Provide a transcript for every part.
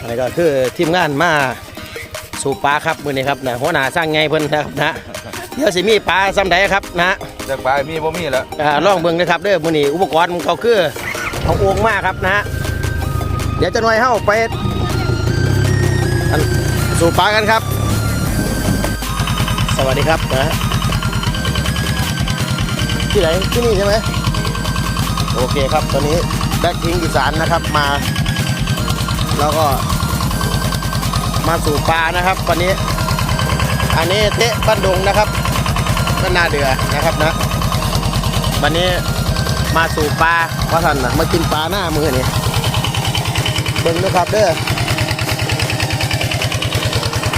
อันนี้ก็คือทีมงานมาสู่ปลาครับมื้อนี้ครับนะหัวหน้าสร้างไงเพิ่นนะครับนะเดี๋ยวสิมีปลาซ้ำใดครับนะจากปลายมีบ่มีแล้วอ่าลองเบิ่งนะครับเด้อมื้อนี้อุปกรณ์ของเขาคือเอาโอ่งมาครับนะฮะเดี๋ยวจะหน่อยเฮาไปอันสู่ปลากันครับ สวัสดีครับนะฮะที่ไหนที่นี่ใช่ไหมโอเคครับตอนนี้แบ็คพิงอีสานนะครับมา แล้วก็ มาสู่ปลานะครับ วันนี้ อันนี้เตะบ้านดงนะครับก็นาเดือนะครับนะ วันนี้มาสู่ปลาว่าท่านนะมากินปลาหน้ามือนี่เบิ่งนะครับเด้อ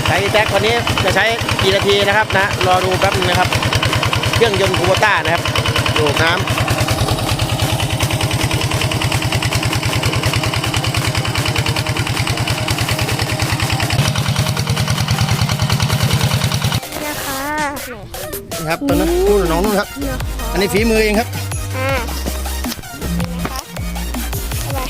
ใช้แท็กวันนี้จะใช้กี่นาทีนะครับนะ รอดูแป๊บนึงนะครับ เครื่องยนต์คูโบต้านะครับดูดน้ำ นะคะ นะครับตอนนั้นนู่นน้องนู่นครับ อันนี้ฝีมือเองครับอ่าอะไร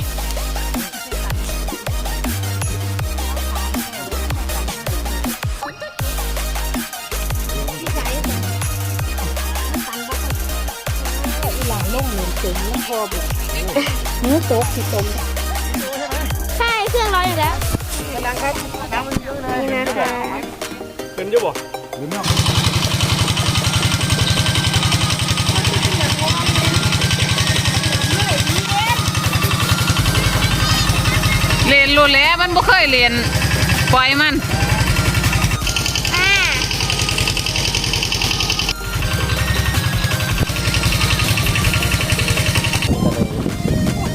หลายล่มเหมือนเจ๋งไม่พอแบบมือโต๊ะที่ตมใช่ เครื่องร้อนอยู่แล้วกำลังครับน้ำมันเยอะเลยนี่นะคะเป็นเยอะบ่ บ่เคยเรียนปล่อยมัน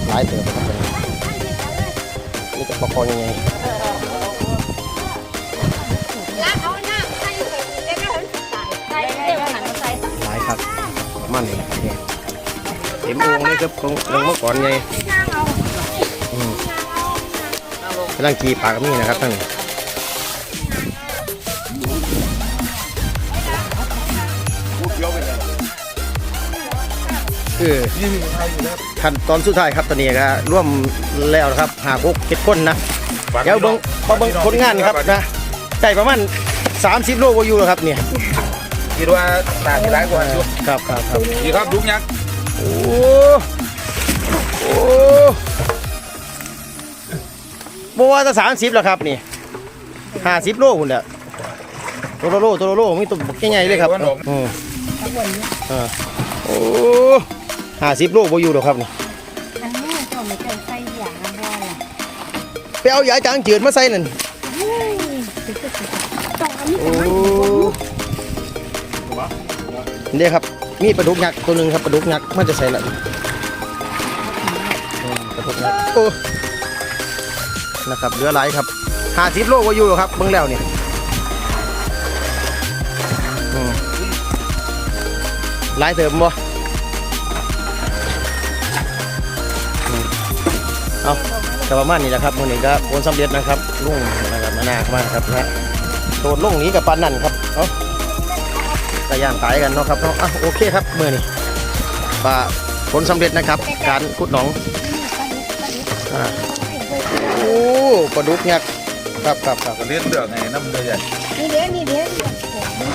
หลายเติมนะครับนี่จะประคองยังไงหลายครับประมันนี่เต็มองค์เลยครับของลงเมื่อก่อนไง ลังกีปลากับนี่นะครับท่านคือขั้นตอนสุดท้ายครับตอนนี้ก็ร่วมแล้วนะครับหากกเก็ดก้นนะเดี๋ยวเบิ้งมาเบิ้งผลงานครับนะได้ประมาณ30 โลวาอยูแล้วครับเนี่ยคิดว่าตาที่ร้ายกว่าอยู่ครับครับครับดีครับยุกยักษ์โอ้โอ้ บว่าจะสามสิบแล้วครับนี่ห้าสิบโลคุณเด้อตัวละโลตัวละโลมีตัวบักใหญ่ๆเลยครับอืมอ่าโอ้ห้าสิบโลบ่อยู่หรอกครับนี่อันนี้เขาไม่เคยใส่อย่างนั้นได้อะไปเอายาจางจืดมาใส่นั่นต้องอันนี้โอ้นี่ครับมีปลาดุกยักษ์ตัวหนึ่งครับปลาดุกยักษ์มันจะใส่ละอืมปลาดุกยักษ์โอ้ นะครับเหลือหลายครับห้าสิบโลก็อยู่ครับเบิ่งแล้วนี่อืมหลายเติมบ่เอาแต่ประมาณนี้แหละครับมือนี้ก็ผลสำเร็จนะครับลุงนะครับมาหน้ามากครับนะโดดลงหนี้กับปานนั่นครับเอากระย่างตายกันเนาะครับเนาะอะโอเคครับเมื่อนี้ปลาผลสำเร็จนะครับ การขุดหนองอ่า ปลาดุกยักษ์ครับครับครับก็เลี้ยงเดือกไงน้ำเดือดใหญ่นี่เด้นี่เด้